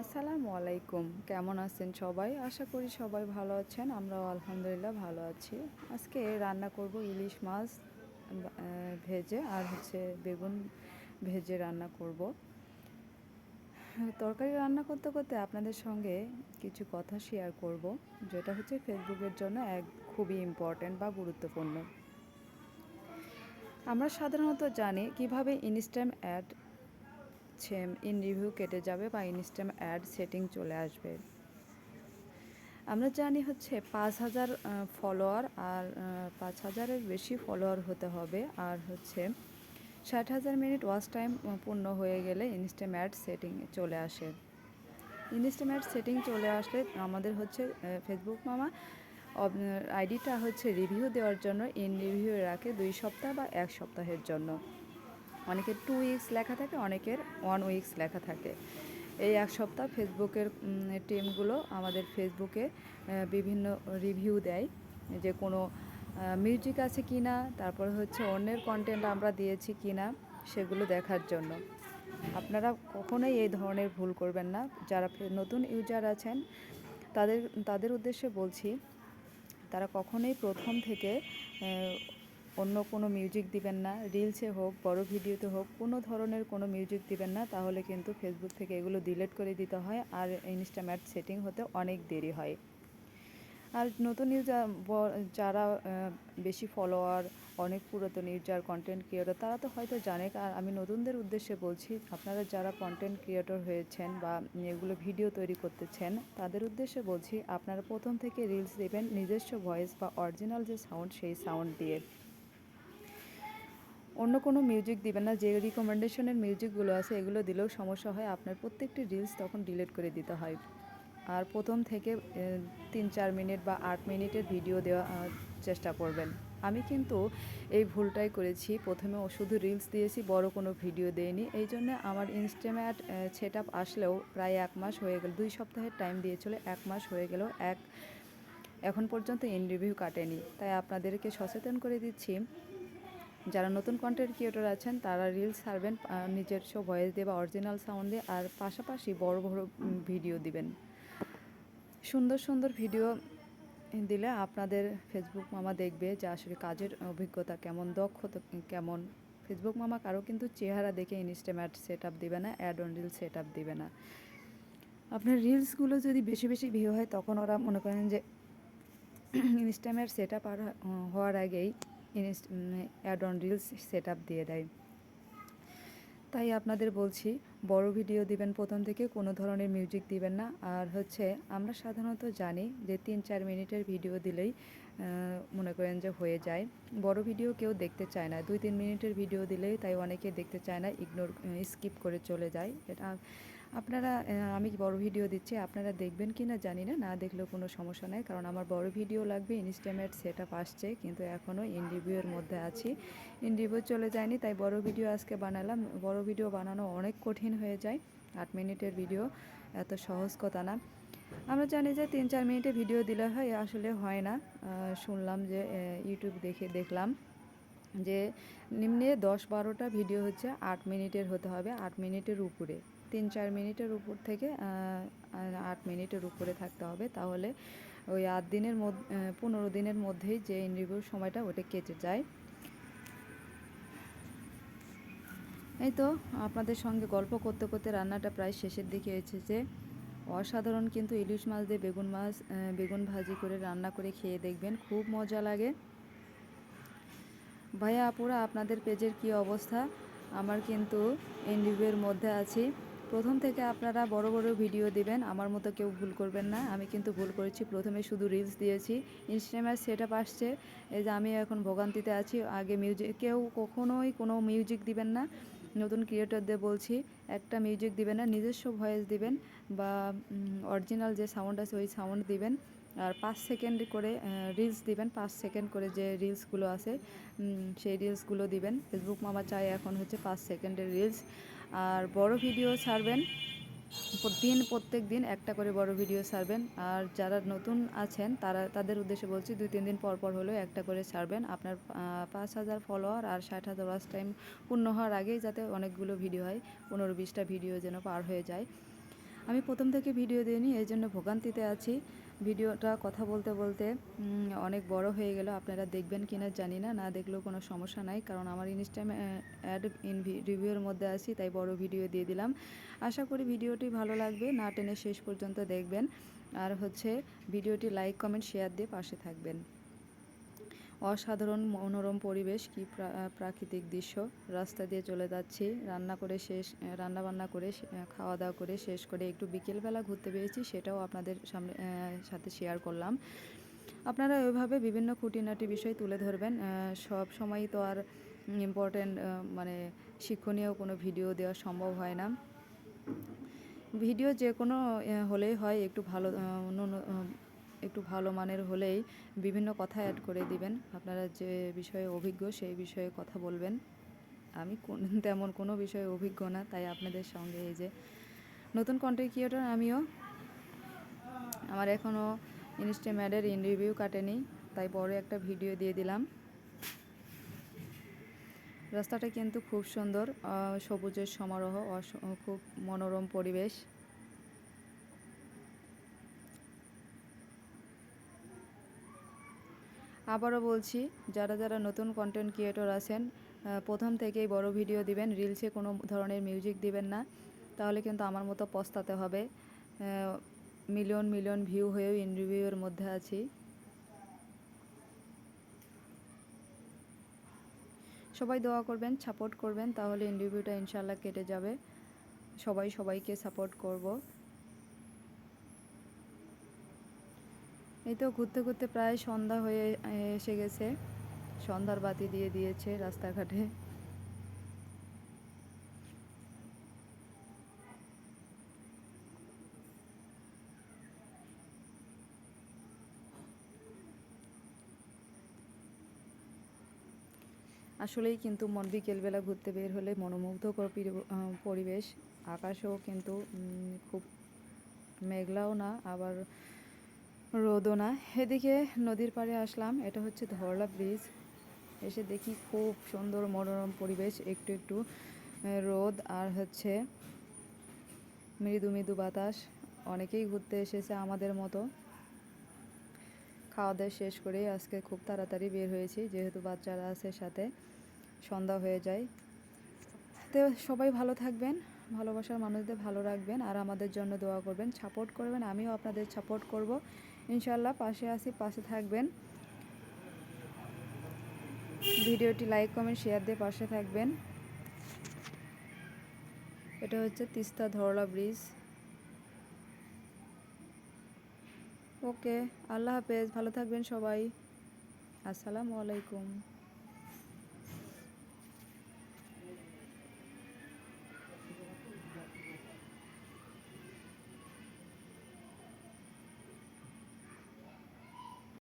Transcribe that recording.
আসসালামু আলাইকুম। কেমন আছেন সবাই? আশা করি সবাই ভালো আছেন, আমরাও আলহামদুলিল্লাহ ভালো আছি। আজকে রান্না করব ইলিশ মাছ ভেজে আর হচ্ছে বেগুন ভেজে রান্না করব। তরকারি রান্না করতে করতে আপনাদের সঙ্গে কিছু কথা শেয়ার করব, যেটা হচ্ছে ফেসবুকের জন্য এক খুবই ইম্পর্ট্যান্ট বা গুরুত্বপূর্ণ। আমরা সাধারণত জানি কীভাবে ইনস্ট্যান্ট অ্যাড ইন রিভিউ কেটে যাবে বা ইনস্ট্যান্ট অ্যাড সেটিং চলে আসবে। আমরা জানি হচ্ছে পাঁচ হাজার ফলোয়ার আর পাঁচ হাজারের বেশি ফলোয়ার হতে হবে। আর হচ্ছে ষাট হাজার মিনিট ওয়াচ টাইম পূর্ণ হয়ে গেলে ইনস্ট্যান্ট অ্যাড সেটিং চলে আসে। ইনস্ট্যান্ট অ্যাড সেটিং চলে আসলে আমাদের হচ্ছে ফেসবুক মামা আইডিটা হচ্ছে রিভিউ দেওয়ার জন্য ইন রিভিউ রাখে দুই সপ্তাহ বা এক সপ্তাহের জন্য। অনেকের টু উইকস লেখা থাকে, অনেকের ওয়ান উইকস লেখা থাকে। এই এক সপ্তাহ ফেসবুকের টিমগুলো আমাদের ফেসবুকে বিভিন্ন রিভিউ দেয় যে কোনো মিউজিক আছে কি না তারপরে হচ্ছে অন্যের কন্টেন্ট আমরা দিয়েছি কি না সেগুলো দেখার জন্য। আপনারা কখনোই এই ধরনের ভুল করবেন না। যারা নতুন ইউজার আছেন, তাদের তাদের উদ্দেশ্যে বলছি, তারা কখনোই প্রথম থেকে অন্য কোনো মিউজিক দিবেন না রিলসে হোক, বড় ভিডিওতে হোক, কোনো ধরনের কোনো মিউজিক দিবেন না, তাহলে কিন্তু ফেসবুক থেকে এগুলো ডিলিট করে দিতে হয় আর ইনস্টাম্যাট সেটিং হতে অনেক দেরি হয়। আর নতুন ইউজার যারা বেশি ফলোয়ার অনেক পুরাতন ইউজার কন্টেন্ট ক্রিয়েটর তারা তো হয়তো জানে। আর আমি নতুনদের উদ্দেশ্যে বলছি, আপনারা যারা কন্টেন্ট ক্রিয়েটর হয়েছেন বা এগুলো ভিডিও তৈরি করতেছেন, তাদের উদ্দেশ্যে বলছি, আপনারা প্রথম থেকে রিলস দেবেন নিজস্ব ভয়েস বা অরিজিনাল যে সাউন্ড সেই সাউন্ড দিয়ে। অন্য কোনো মিউজিক দিবেন না, যে রিকমেন্ডেশনের মিউজিকগুলো আছে, এগুলো দিলেও সমস্যা হয়। আপনার প্রত্যেকটি রিলস তখন ডিলিট করে দিতে হয়। আর প্রথম থেকে তিন চার মিনিট বা আট মিনিটের ভিডিও দেওয়া চেষ্টা করবেন। আমি কিন্তু এই ভুলটাই করেছি। প্রথমে শুধু রিলস দিয়েছি, বড় কোনো ভিডিও দেয়নি এই জন্য আমার ইনস্টাম্যাট সেট আপ আসলেও প্রায় এক মাস হয়ে গেল, দুই সপ্তাহের টাইম দিয়েছিল, এক মাস হয়ে গেল, এক, এখন পর্যন্ত ইন রিভিউ কাটেনি। তাই আপনাদেরকে সচেতন করে দিচ্ছি যারা নতুন কন্টেন্ট ক্রিয়েটর আছেন, তারা রিলস ছাড়বেন নিজস্ব ভয়েস দিয়ে বা অরিজিনাল সাউন্ড দিয়ে, আর পাশাপাশি বড় বড় ভিডিও দিবেন। সুন্দর সুন্দর ভিডিও দিলে আপনাদের ফেসবুক মামা দেখবে যে আসলে কাজের অভিজ্ঞতা কেমন, দক্ষতা কেমন। ফেসবুক মামা কারও কিন্তু চেহারা দেখে ইনস্টাম্যাট সেট আপ দেবে না add on reels set up দেবে না। আপনার রিলসগুলো যদি বেশি বেশি ভিউ হয়, তখন ওরা মনে করেন যে ইনস্টাম্যাট সেট আপ আর হওয়ার আগেই insta add on reels set up দিয়ে দেয়। তাই আপনাদের বলছি, বড় ভিডিও দিবেন প্রথম থেকে, কোনো ধরনের মিউজিক দিবেন না। আর হচ্ছে, আমরা সাধারণত জানি যে তিন চার মিনিটের ভিডিও দিলেই মনে করেন যে হয়ে যায়। বড় ভিডিও কেউ দেখতে চায় না। দুই তিন মিনিটের ভিডিও দিলেই তাই অনেকে দেখতে চায় না ইগনোর স্কিপ করে চলে যায়। এটা আপনারা আমি বড় ভিডিও দিচ্ছি? আপনারা দেখবেন কি না জানি না না দেখলেও কোনো সমস্যা নাই। কারণ আমার বড় ভিডিও লাগবে ইনস্টামেট সেট আপ আসছে, কিন্তু এখনও ইন রিভিউয়ের মধ্যে আছি। ইন রিভিউ চলে যায়নি, তাই বড় ভিডিও আজকে বানালাম। বড় ভিডিও বানানো অনেক কঠিন হয়ে যায়, আট মিনিটের ভিডিও এত সহজ কথা না। আমরা জানি যে তিন চার মিনিটে ভিডিও দিলে হয়, আসলে হয় না। শুনলাম যে ইউটিউব দেখে দেখলাম যে, নিম্নে দশ বারোটা ভিডিও হচ্ছে, আট মিনিটের হতে হবে, আট মিনিটের উপরে। তিন চার মিনিটের উপর থেকে আট মিনিটের উপরে থাকতে হবে। তাহলে ওই আট দিনের মধ্যে পনেরো দিনের মধ্যেই যে ইনরিভিউর সময়টা ওটা কেটে যায়। এই তো আপনাদের সঙ্গে গল্প করতে করতে রান্নাটা প্রায় শেষের দিকে এসেছে। অসাধারণ কিন্তু ইলিশ মাছ দিয়ে বেগুন মাছ বেগুন ভাজি করে রান্না করে খেয়ে দেখবেন, খুব মজা লাগে। ভাইয়া আপুরা, আপনাদের পেজের কি অবস্থা? আমার কিন্তু এনডিভিউয়ের মধ্যে আছি। প্রথম থেকে আপনারা বড় বড় ভিডিও দিবেন, আমার মতো কেউ ভুল করবেন না। আমি কিন্তু ভুল করেছি, প্রথমে শুধু রিলস দিয়েছি ইনস্টাগ্রামের সেট আপ আসছে। এই যে আমি এখন ভোগান্তিতে আছি, আগে মিউজিক কেউ কখনোই কোনো মিউজিক দিবেন না। নতুন ক্রিয়েটরদের বলছি, একটা মিউজিক দিবেন না, নিজস্ব ভয়েস দিবেন বা অরিজিনাল যে সাউন্ড আছে, ওই সাউন্ড দিবেন। আর পাঁচ সেকেন্ড করে রিলস দিবেন। পাঁচ সেকেন্ড করে যে রিলসগুলো আছে সেই রিলসগুলো দিবেন। ফেসবুক মামা চায় এখন হচ্ছে পাঁচ সেকেন্ডের রিলস আর বড় ভিডিও ছাড়বেন। দিন প্রত্যেক দিন একটা করে বড় ভিডিও ছাড়বেন। আর যারা নতুন আছেন, তারা, তাদের উদ্দেশ্যে বলছি, দুই, তিন দিন পর পর হলেও একটা করে ছাড়বেন। আপনার পাঁচ হাজার ফলোয়ার আর ষাট হাজার ওয়াচ টাইম পূর্ণ হওয়ার আগেই যাতে অনেকগুলো ভিডিও হয়, পনেরো, বিশটা ভিডিও যেন পার হয়ে যায়। আমি প্রথম থেকে ভিডিও দিইনি, এই জন্য ভোগান্তিতে আছি। ভিডিওটা কথা বলতে বলতে অনেক বড় হয়ে গেল। আপনারা দেখবেন কি না জানি না না দেখলেও কোনো সমস্যা নাই। কারণ আমার ইনস্টাগ্রামে অ্যাড ইন রিভিউর মধ্যে আছি, তাই বড় ভিডিও দিয়ে দিলাম। আশা করি ভিডিওটি ভালো লাগবে, না টেনে শেষ পর্যন্ত দেখবেন। আর হচ্ছে, ভিডিওটি লাইক কমেন্ট শেয়ার দিয়ে পাশে থাকবেন। অসাধারণ মনোরম পরিবেশ, কি প্রা- প্রাকৃতিক দৃশ্য। রাস্তা দিয়ে চলে যাচ্ছি, রান্না করে শেষ রান্না বান্না করে খাওয়া দাওয়া করে শেষ করে একটু বিকেলবেলা ঘুরতে পেরেছি সেটাও আপনাদের সামনে সাথে শেয়ার করলাম। আপনারা ওইভাবে বিভিন্ন খুঁটিনাটি বিষয় তুলে ধরবেন সব সময় তো আর ইম্পর্টেন্ট মানে শিক্ষণীয় কোনো ভিডিও দেওয়া সম্ভব হয় না। ভিডিও যে কোনো হলেই হয়, একটু ভালো একটু ভালো মানের হলেই বিভিন্ন কথা অ্যাড করে দিবেন। আপনারা যে বিষয়ে অভিজ্ঞ সেই বিষয়ে কথা বলবেন। আমি কোন, তেমন কোনো বিষয়ে অভিজ্ঞ না, তাই আপনাদের সঙ্গে এই যে নতুন কন্টেন্ট ক্রিয়েটর আমিও। আমার এখনও ইনস্টাম্যাডের ইন রিভিউ কাটেনি, তাই বড় একটা ভিডিও দিয়ে দিলাম। রাস্তাটা কিন্তু খুব সুন্দর সবুজের সমারোহ খুব মনোরম পরিবেশ। আবারও বলছি, যারা যারা নতুন কন্টেন্ট ক্রিয়েটর আছেন প্রথম থেকেই বড় ভিডিও দিবেন রিলসে কোনো ধরনের মিউজিক দিবেন না, তাহলে কিন্তু আমার মতো পস্তাতে হবে। মিলিয়ন মিলিয়ন ভিউ হয়েও ইন্টারভিউয়ের মধ্যে আছি। সবাই দোয়া করবেন সাপোর্ট করবেন, তাহলে ইন্টারভিউটা ইনশাল্লাহ কেটে যাবে। সবাই সবাইকে সাপোর্ট করব। এই তো ঘুরতে ঘুরতে প্রায় সন্ধ্যা হয়ে এসে গেছে। সন্ধ্যার বাতি দিয়ে দিয়েছে রাস্তাঘাটে। আসলেই কিন্তু মন বিকেলবেলা ঘুরতে বের হলে মনোমুগ্ধকর পরিবেশ। আকাশও কিন্তু খুব মেঘলাও না, আবার রোদও না এদিকে নদীর পাড়ে আসলাম, এটা হচ্ছে ধরলা ব্রিজ। এসে দেখি খুব সুন্দর মনোরম পরিবেশ, একটু একটু রোদ আর হচ্ছে মৃদু মৃদু বাতাস। অনেকেই ঘুরতে এসেছে আমাদের মতো। খাওয়া দাওয়া শেষ করে আজকে খুব তাড়াতাড়ি বের হয়েছি, যেহেতু বাচ্চারা আছে সাথে, সন্ধ্যা হয়ে যায়। তো সবাই ভালো থাকবেন, ভালোবাসার মানুষদের ভালো রাখবেন আর আমাদের জন্য দোয়া করবেন, সাপোর্ট করবেন, আমিও আপনাদের সাপোর্ট করব। ইনশাল্লাহ পাশে আসি পাশে থাকবেন। ভিডিওটি লাইক কমেন্ট শেয়ার দিয়ে পাশে থাকবেন। এটা হচ্ছে তিস্তা ধরলা ব্রিজ ওকে আল্লাহ হাফেজ, ভালো থাকবেন সবাই। আসসালামু আলাইকুম।